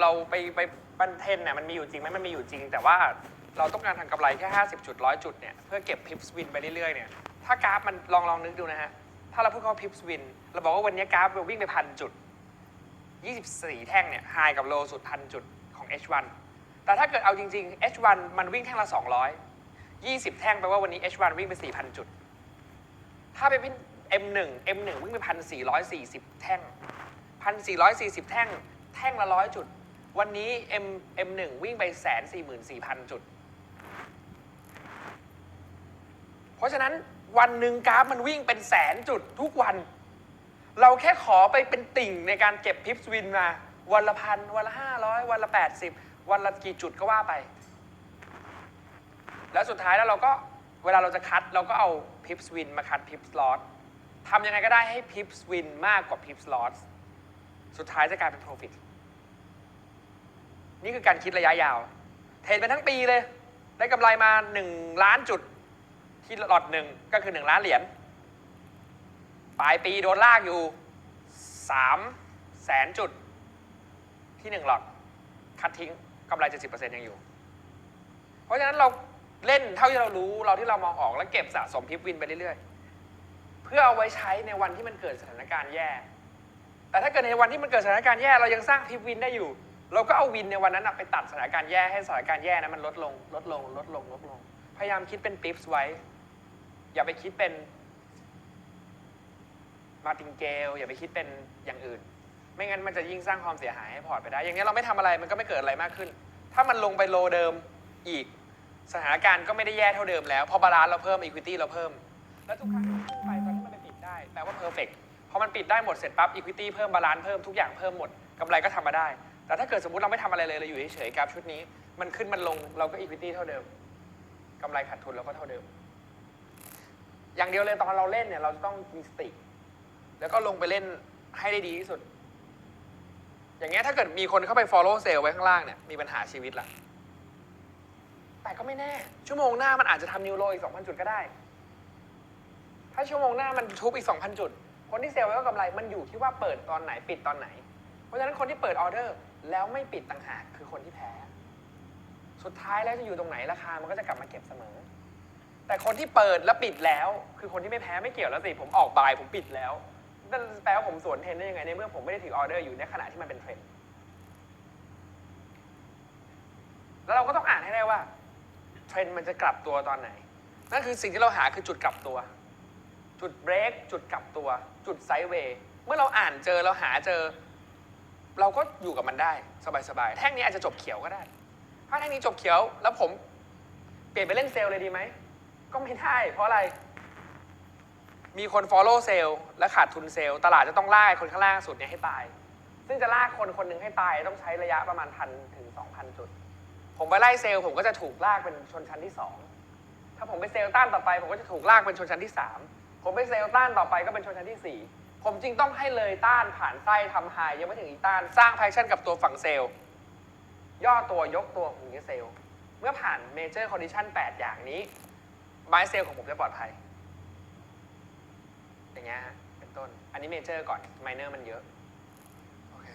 เราไปไปบันเทนเนี่ยมันมีอยู่จริงไหมมันมีอยู่จริง แต่ว่าเราต้องการทำกำไรแค่ 50 จุดร้อยจุดเนี่ยเพื่อเก็บพิปส์วินไปเรื่อยๆเนี่ยถ้ากราฟมันลองลองนึกดูนะฮะถ้าเราพูดคำว่าพิปส์วินเราบอกว่าวันนี้กราฟเราวิ่งไปพันจุด 24 แท่งเนี่ยไฮกับโลสุดพันจุดของ H1 แต่ถ้าเกิดเอาจริง ๆ H1 มันวิ่งแท่งละ 200 20 แท่งแปลว่าวันนี้ H1 วิ่งไป 4,000 จุด ถ้าไปเป็น M1 M1 วิ่งไปพันสี่ร้อยสี่สิบแท่งพันสี่ร้อยสี่สิบแท่ง แท่งละร้อยจุด วันนี้ M M1 วิ่งไปแสนสี่หมื่นสี่พันจุด เพราะฉะนั้นวันหนึ่งกราฟมันวิ่งเป็นแสนจุดทุกวัน เราแค่ขอไปเป็นติ่งในการเก็บพิปสวินมา วันละพัน วันละห้าร้อยวันละแปดสิบวันละกี่จุดก็ว่าไป แล้วสุดท้ายแล้วเราก็เวลาเราจะคัดเราก็เอาพิปสวินมาคัดพิปสลอตทำยังไงก็ได้ให้พิปสวินมากกว่าพิปสลอตสุดท้ายจะกลายเป็น profit นี่คือการคิดระยะยาว เทรดไปทั้งปีเลย ได้กำไรมา 1 ล้านจุดที่หลอดหนึ่งก็คือ 1 ล้านเหรียญปลายปีโดนลากอยู่3แสนจุดที่ 1 หลอดคัดทิ้งกำไร 70%ยังอยู่ เพราะฉะนั้นเราเล่นเท่าที่เรารู้เราที่เรามองออกแล้วเก็บสะสมพิปวินไปเรื่อยๆ เพื่อเอาไว้ใช้ในวันที่มันเกิดสถานการณ์แย่ แต่ถ้าเกิดในวันที่มันเกิดสถานการณ์แย่เรายังสร้างพิปวินได้อยู่ เราก็เอาวินในวันนั้นนะไปตัดสถานการณ์แย่ให้สถานการณ์แย่นั้นมันลดลงลดลงลดลงลดลง พยายามคิดเป็นปิปส์ไว้ อย่าไปคิดเป็นมาติงเกลอย่าไปคิดเป็นอย่างอื่น ไม่งั้นมันจะยิ่งสร้างความเสียหายให้พอร์ตไปได้ อย่างนี้เราไม่ทำอะไรมันก็ไม่เกิดอะไรมากขึ้น ถ้ามันลงไปโลเดิมอีก สถานการณ์ก็ไม่ได้แย่เท่าเดิมแล้วพอบาลานซ์เราเพิ่มอีควิตี้เราเพิ่ม แล้วทุกครั้งที่มันขึ้นไปตอนที่มันไปปิดได้แปลว่าเพอร์เฟกต์พอมันปิดได้หมดเสร็จปั๊บอีควิตี้เพิ่มบาลานซ์เพิ่มทุกอย่างเพิ่มหมดกำไรก็ทำมาได้ แต่ถ้าเกิดสมมติเราไม่ทำอะไรเลยเราอยู่เฉยๆกราฟชุดนี้ มันขึ้นมันลงเราก็อีควิตี้เท่าเดิมกำไรขาดทุนเราก็เท่าเดิม อย่างเดียวเลยตอนเราเล่นเนี่ยเราจะต้องมีสติ แล้วก็ลงไปเล่นให้ได้ดีที่สุด อย่างเงี้ยถ้าเกิดมีคนเข้าไป follow sale ไว้ข้างล่างเนี่ยมีปัญหาชีวิตละแต่ก็ไม่แน่ ชั่วโมงหน้ามันอาจจะทำนิวโรอีก2,000 จุดก็ได้ ถ้าชั่วโมงหน้ามันทุบอีก 2,000 จุด คนที่เซลล์ไว้ก็กำไรมันอยู่ที่ว่าเปิดตอนไหนปิดตอนไหน เพราะฉะนั้นคนที่เปิดออเดอร์ แล้วไม่ปิดต่างหากคือคนที่แพ้ สุดท้ายแล้วจะอยู่ตรงไหนราคามันก็จะกลับมาเก็บเสมอ แต่คนที่เปิดแล้วปิดแล้ว คือคนที่ไม่แพ้ไม่เกี่ยวแล้วสิผมออกบายผมปิดแล้วนั่นแปลว่าผมสวนเทรนได้ยังไงในเมื่อผมไม่ได้ถือออเดอร์อยู่ในขณะที่มันเป็นเทรนด์แล้วเราก็ต้องอ่านให้ได้ว่าเทรนด์มันจะกลับตัวตอนไหน นั่นคือสิ่งที่เราหาคือจุดกลับตัว จุดเบรกจุดกลับตัว จุดไซด์เวย์เมื่อเราอ่านเจอเราหาเจอ เราก็อยู่กับมันได้สบายๆ แท่งนี้อาจจะจบเขียวก็ได้ ถ้าแท่งนี้จบเขียว แล้วผมเปลี่ยนไปเล่นเซลล์เลยดีไหม ก็ไม่ได้ เพราะอะไร มีคน follow เซลล์และขาดทุนเซลล์ ตลาดจะต้องลากคนข้างล่างสุดเนี่ยให้ตาย ซึ่งจะลากคนคนหนึ่งให้ตายต้องใช้ระยะประมาณพันถึงสองพันจุด ผมไปไล่เซลล์ผมก็จะถูกลากเป็นชนชั้นที่สองถ้าผมไปเซลล์ต้านต่อไป ผมก็จะถูกลากเป็นชนชั้นที่สามผมไปเซลล์ต้านต่อไปก็เป็นชนชั้นที่สี่ ผมจึงต้องให้เลยต้านผ่านไส้ทำไฮยังไม่ถึงอีต้าน สร้างแพชชั่นกับตัวฝั่งเซลล์ ย่อตัวยกตัวของนี้เซลล์ เมื่อผ่านเมเจอร์คอนดิชัน8อย่างนี้บายเซลล์ของผมจะปลอดภัย อย่างเงี้ยฮะเป็นต้น อันนี้เมเจอร์ก่อนไมเนอร์มันเยอะ โอเค